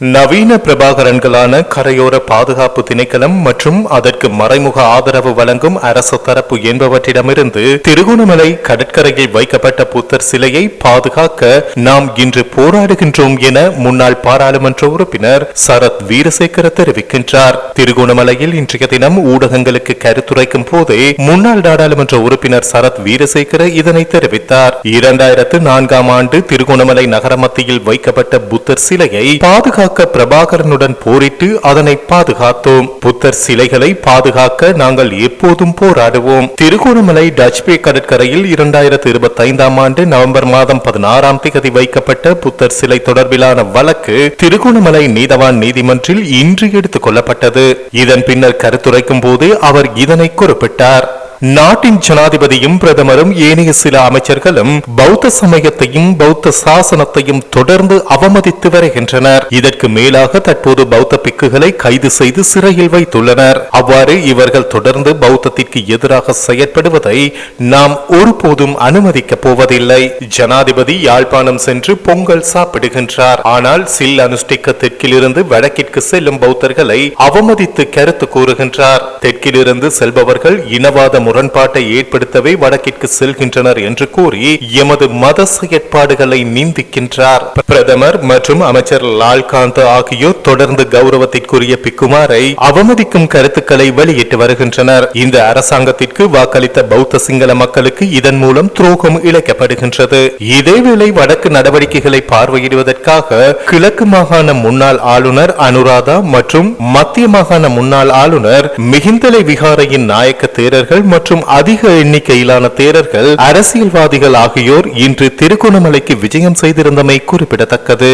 நவீன பிரபாகரன்களான கரையோர பாதுகாப்பு திணைக்களம் மற்றும் அதற்கு மறைமுக ஆதரவு வழங்கும் அரசு தரப்பு என்பவற்றிடமிருந்து திருகோணமலை கடற்கரையில் வைக்கப்பட்ட புத்தர் சிலையை பாதுகாக்க நாம் இன்று போராடுகின்றோம் என முன்னாள் பாராளுமன்ற உறுப்பினர் சரத் வீரசேகர தெரிவிக்கின்றார். திருகோணமலையில் இன்றைய தினம் ஊடகங்களுக்கு கருத்துரைக்கும் போதே முன்னாள் நாடாளுமன்ற உறுப்பினர் சரத் வீரசேகர இதனை தெரிவித்தார். இரண்டாயிரத்து நான்காம் ஆண்டு திருகோணமலை நகர மத்தியில் வைக்கப்பட்ட புத்தர் சிலையை பாதுகாக்க பிரபாகரனுடன் போரிட்டு அதனை பாதுகாத்தோம். புத்தர் சிலைகளை பாதுகாக்க நாங்கள் எப்போதும் போராடுவோம். திருகோணமலை டச்பே கடற்கரையில் இரண்டாயிரத்தி இருபத்தி ஐந்தாம் ஆண்டு நவம்பர் மாதம் பதினாறாம் தேதி வைக்கப்பட்ட புத்தர் சிலை தொடர்பிலான வழக்கு திருகோணமலை நீதவான் நீதிமன்றில் இன்று எடுத்துக் கொள்ளப்பட்டது. இதன் பின்னர் கருத்துரைக்கும் போது அவர் இதனை குறிப்பிட்டார். நாட்டின் ஜனாதிபதியும் பிரதமரும் ஏனைய சில அமைச்சர்களும் பௌத்த சமயத்தையும் பௌத்த சாசனத்தையும் தொடர்ந்து அவமதித்து வருகின்றனர். இதற்கு மேலாக தற்போது பௌத்த பிக்குகளை கைது செய்து சிறையில் வைத்துள்ளனர். அவ்வாறு இவர்கள் தொடர்ந்து பௌத்தத்திற்கு எதிராக செயற்படுவதை நாம் ஒருபோதும் அனுமதிக்கப் போவதில்லை. ஜனாதிபதி யாழ்ப்பாணம் சென்று பொங்கல் சாப்பிடுகின்றார். ஆனால் சில் அனுஷ்டிக்க தெற்கிலிருந்து வடக்கிற்கு செல்லும் பௌத்தர்களை அவமதித்து கருத்து கூறுகின்றார். தெற்கிலிருந்து செல்பவர்கள் இனவாத முரண்பாட்டை ஏற்படுத்தவே வடக்கிற்கு செல்கின்றனர் என்று கூறி எமது மத செயற்பாடுகளை நிந்திக்கின்றார். பிரதமர் மற்றும் அமைச்சர் லால்காந்த் ஆகியோர் தொடர்ந்து கௌரவத்திற்குரிய பிக்குமாரை அவமதிக்கும் கருத்துக்களை வெளியிட்டு வருகின்றனர். இந்த அரசாங்கத்திற்கு வாக்களித்த பௌத்த சிங்கள மக்களுக்கு இதன் மூலம் துரோகம் இழைக்கப்படுகின்றது. இதேவேளை வடக்கு நடவடிக்கைகளை பார்வையிடுவதற்காக கிழக்கு மாகாண முன்னாள் ஆளுநர் அனுராதா மற்றும் மத்திய மாகாண முன்னாள் ஆளுநர் மிகிந்தலை விகாரையின் நாயக்க தேரர்கள் மற்றும் அதிக எண்ணிக்கையிலான தேரர்கள் அரசியல்வாதிகள் ஆகியோர் இன்று திருகோணமலைக்கு விஜயம் செய்திருந்தமை குறிப்பிடத்தக்கது.